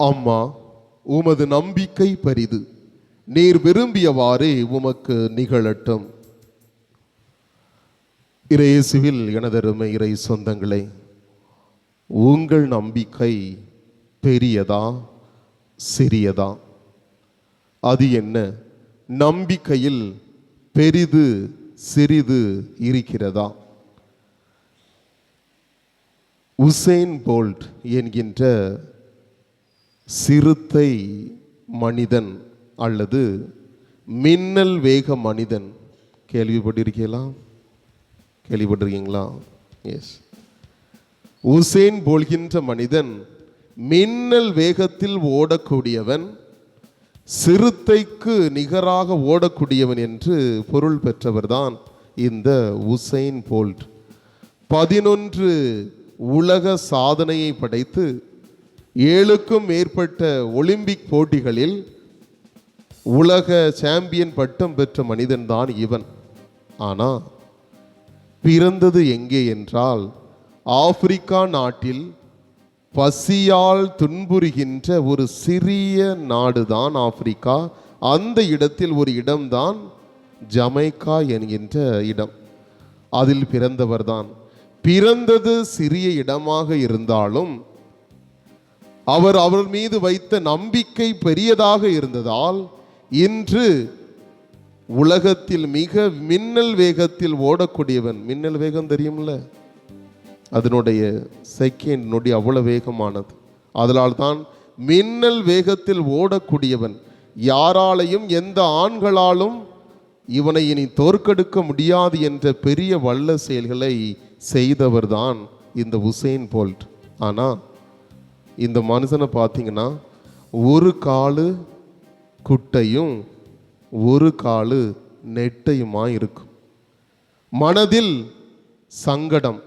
அம்மா உமது நம்பிக்கை பரிது. நீர் விரும்பியவாறே உமக்கு நிகழட்டும். இறையேசுவில் எனதருமை இறை சொந்தங்களே உங்கள் நம்பிக்கை பெரியதா சிறியதா? அது என்ன? நம்பிக்கையில் பெரிது சிறிது இருக்கிறதா? உசேன் போல்ட் என்கின்ற சிறுத்தை மனிதன் அல்லது மின்னல் வேக மனிதன். கேள்விப்பட்டிருக்கீங்களா? கேள்விப்பட்டிருக்கீங்களா? எஸ் உசேன் போல்கின்ற மனிதன் மின்னல் வேகத்தில் ஓடக்கூடியவன் சிறுத்தைக்கு நிகராக ஓடக்கூடியவன் என்று பொருள் பெற்றவர்தான் இந்த உசைன் போல்ட். பதினொன்று உலக சாதனையை படைத்து ஏழுக்கும் மேற்பட்ட ஒலிம்பிக் போட்டிகளில் உலக சாம்பியன் பட்டம் பெற்ற மனிதன்தான் இவன். ஆனால் பிறந்தது எங்கே என்றால் ஆப்பிரிக்கா நாட்டில் பசியால் துன்புறுகின்ற ஒரு சிறிய நாடுதான் ஆப்பிரிக்கா. அந்த இடத்தில் ஒரு இடம்தான் ஜமைக்கா என்கின்ற இடம். அதில் பிறந்தவர்தான். பிறந்தது சிறிய இடமாக இருந்தாலும் அவர் அவர் மீது வைத்த நம்பிக்கை பெரியதாக இருந்ததால் இன்று உலகத்தில் மிக மின்னல் வேகத்தில் ஓடக்கூடியவன் மின்னல் வேகம் தெரியும்ல அதனுடைய செகண்ட் நொடி அவ்வளோ வேகமானது. அதனால் தான் மின்னல் வேகத்தில் ஓடக்கூடியவன் யாராலையும் எந்த ஆண்களாலும் இவனை இனி தோற்கெடுக்க முடியாது என்ற பெரிய வல்ல செயல்களை செய்தவர்தான் இந்த உசேன் போல்ட் ஆனால் இந்த மனுஷனை பார்த்தீங்கன்னா ஒரு காலு குட்டையும் ஒரு காலு நெட்டையுமா இருக்கும். மனதில் சங்கடம்.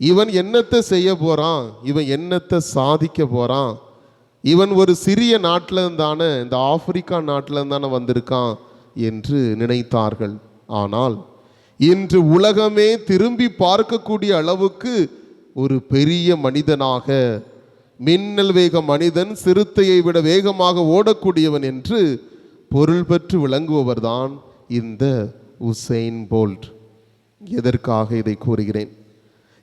இவன் என்னத்தை செய்ய போகிறான் இவன் என்னத்தை சாதிக்க போகிறான் இவன் ஒரு சிறிய நாட்டில் இருந்தானே இந்த ஆப்பிரிக்கா நாட்டில் இருந்தானே வந்திருக்கான் என்று நினைத்தார்கள். ஆனால் இன்று உலகமே திரும்பி பார்க்கக்கூடிய அளவுக்கு ஒரு பெரிய மனிதனாக மின்னல் வேக மனிதன் சிறுத்தையை விட வேகமாக ஓடக்கூடியவன் என்று பொருள் பெற்று விளங்குபவர்தான் இந்த உசைன் போல்ட். எதற்காக இதை கூறுகிறேன்?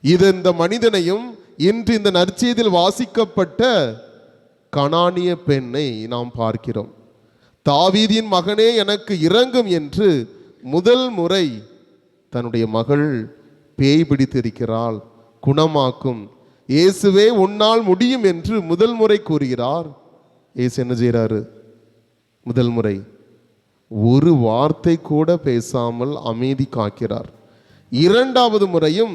இது இந்த மனிதனையும் இன்று இந்த நற்செய்தியில் வாசிக்கப்பட்ட கணானிய பெண்ணை நாம் பார்க்கிறோம். தாவீதியின் மகனே எனக்கு இறங்கும் என்று முதல் முறை தன்னுடைய மகள் பேய் பிடித்திருக்கிறாள் குணமாக்கும் இயேசுவே உன்னால் முடியும் என்று முதல் முறை கூறுகிறார். இயேசு என்ன செய்கிறாரு? முதல் முறை ஒரு வார்த்தை கூட பேசாமல் அமைதி காக்கிறார். இரண்டாவது முறையும்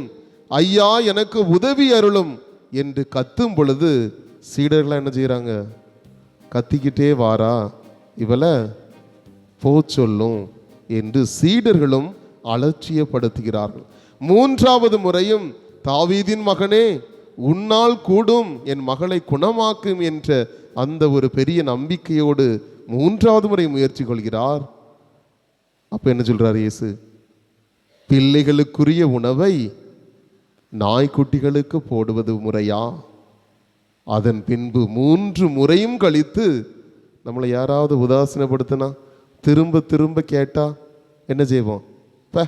ஐயா எனக்கு உதவி அருளும் என்று கத்தும் பொழுது சீடர்கள் என்ன செய்கிறாங்க கத்திக்கிட்டே வாரா இவளை போ சொல்லும் என்று சீடர்களும் அலட்சியப்படுத்துகிறார்கள். மூன்றாவது முறையும் தாவீதின் மகனே உன்னால் கூடும் என் மகளை குணமாக்கும் என்ற அந்த ஒரு பெரிய நம்பிக்கையோடு மூன்றாவது முறை முயற்சி கொள்கிறார். அப்ப என்ன சொல்றார் இயேசு? பிள்ளைகளுக்குரிய உணவை நாய்க்குட்டிகளுக்கு போடுவது முறையா? அதன் பின்பு மூன்று முறையும் கழித்து நம்மளை யாராவது உதாசீனப்படுத்தினா திரும்ப திரும்ப கேட்டா என்ன செய்வோம்? ப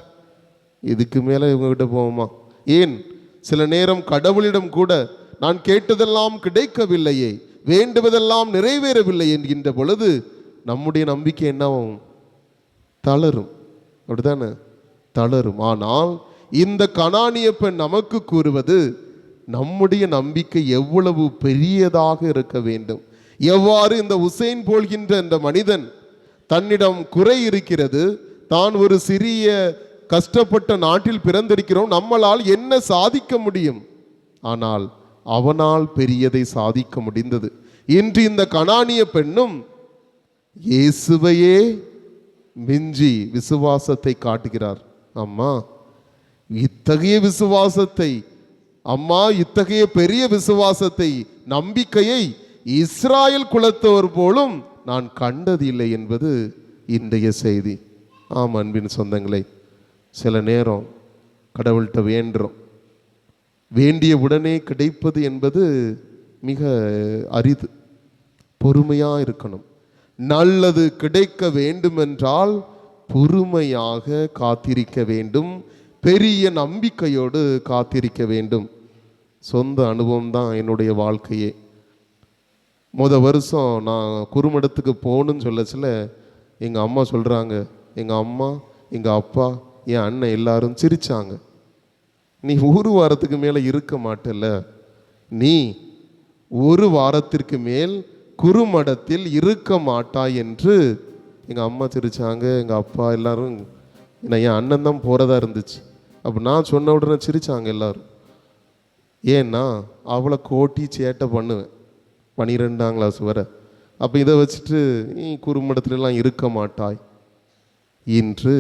இதுக்கு மேலே இவங்ககிட்ட போவோமா? ஏன்? சில நேரம் கடவுளிடம் கூட நான் கேட்டதெல்லாம் கிடைக்கவில்லையே வேண்டுவதெல்லாம் நிறைவேறவில்லை என்கின்ற பொழுது நம்முடைய நம்பிக்கை என்னவும்? தளரும். அப்படிதானே தளரும். ஆனால் இந்த கனானிய பெண் நமக்கு கூறுவது நம்முடைய நம்பிக்கை எவ்வளவு பெரியதாக இருக்க வேண்டும்? எவ்வாறு இந்த உசைன் போல்கின்ற இந்த மனிதன் தன்னிடம் குறை இருக்கிறது தான் ஒரு சிறிய கஷ்டப்பட்ட நாட்டில் பிறந்திருக்கிறோம் நம்மளால் என்ன சாதிக்க முடியும்? ஆனால் அவனால் பெரியதை சாதிக்க முடிந்தது. இன்று இந்த கணானிய பெண்ணும் இயேசுவையே மிஞ்சி விசுவாசத்தை காட்டுகிறார். அம்மா இத்தகைய விசுவாசத்தை அம்மா இத்தகைய பெரிய விசுவாசத்தை நம்பிக்கையை இஸ்ராயல் குலத்தவர் போலும் நான் கண்டதில்லை என்பது இன்றைய செய்தி. ஆம் அன்பின் சொந்தங்களே சில நேரம் கடவுள்கிட்ட வேண்டுறோம். வேண்டிய உடனே கிடைப்பது என்பது மிக அரிது பொறுமையாக இருக்கணும். நல்லது கிடைக்க வேண்டுமென்றால் பொறுமையாக காத்திருக்க வேண்டும். பெரிய நம்பிக்கையோடு காத்திருக்க வேண்டும். சொந்த அனுபவம் தான் என்னுடைய வாழ்க்கையே. முத வருஷம் நான் குறுமடத்துக்கு போகணுன்னு சில எங்கள் அம்மா சொல்கிறாங்க எங்கள் அம்மா எங்கள் அப்பா என் அண்ணன் எல்லாரும் சிரித்தாங்க நீ ஒரு வாரத்துக்கு மேலே இருக்க மாட்டல நீ ஒரு வாரத்திற்கு மேல் குறுமடத்தில் இருக்க மாட்டாய் என்று எங்கள் அம்மா சிரிச்சாங்க. எங்கள் அப்பா எல்லாரும் நான் என் அண்ணன் தான் போகிறதா இருந்துச்சு. அப்போ நான் சொன்ன உடனே சிரித்தாங்க எல்லாரும். ஏன்னா அவளை கோட்டி சேட்டை பண்ணுவேன். பனிரெண்டாம் கிளாஸ் வர. அப்போ இதை வச்சுட்டு நீ குறுமடத்துலலாம் இருக்க மாட்டாய். இன்று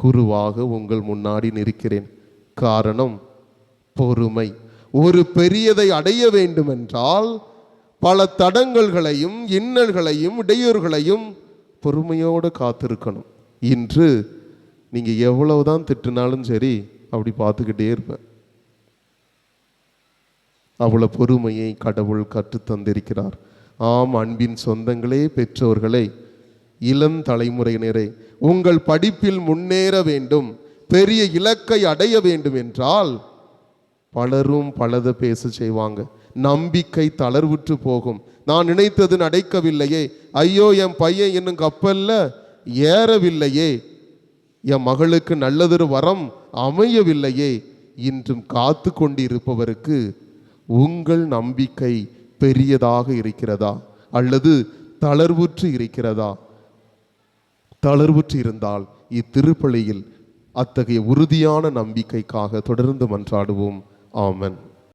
குருவாக உங்கள் முன்னாடி நிற்கிறேன். காரணம் பொறுமை. ஒரு பெரியதை அடைய வேண்டுமென்றால் பல தடங்கல்களையும் இன்னல்களையும் இடையூறுகளையும் பொறுமையோடு காத்திருக்கணும். இன்று நீங்கள் எவ்வளவுதான் திட்டினாலும் சரி அப்படி பார்த்துக்கிட்டே இருப்பேன். அவ்வளோ பொறுமையை கடவுள் கற்றுத் தந்திருக்கிறார் ஆம் அன்பின் சொந்தங்களே பெற்றோர்களை இளம் தலைமுறையினரே உங்கள் படிப்பில் முன்னேற வேண்டும் பெரிய இலக்கை அடைய வேண்டும் என்றால் பலரும் பலத பேச செய்வாங்க. நம்பிக்கை தளர்வுற்று போகும். நான் நினைத்தது நடக்கவில்லையே. ஐயோ என் பையன் என்னும் கப்பல்ல ஏறவில்லையே. என் மகளுக்கு நல்லதொரு வரம் அமையவில்லையே. இன்றும் காத்து கொண்டிருப்பவருக்கு உங்கள் நம்பிக்கை பெரியதாக இருக்கிறதா? அல்லது தளர்வுற்று இருக்கிறதா? தளர்வுற்று இருந்தால் இத்திருப்பலியில் அத்தகைய உறுதியான நம்பிக்கைக்காக தொடர்ந்து மன்றாடுவோம். ஆமன்.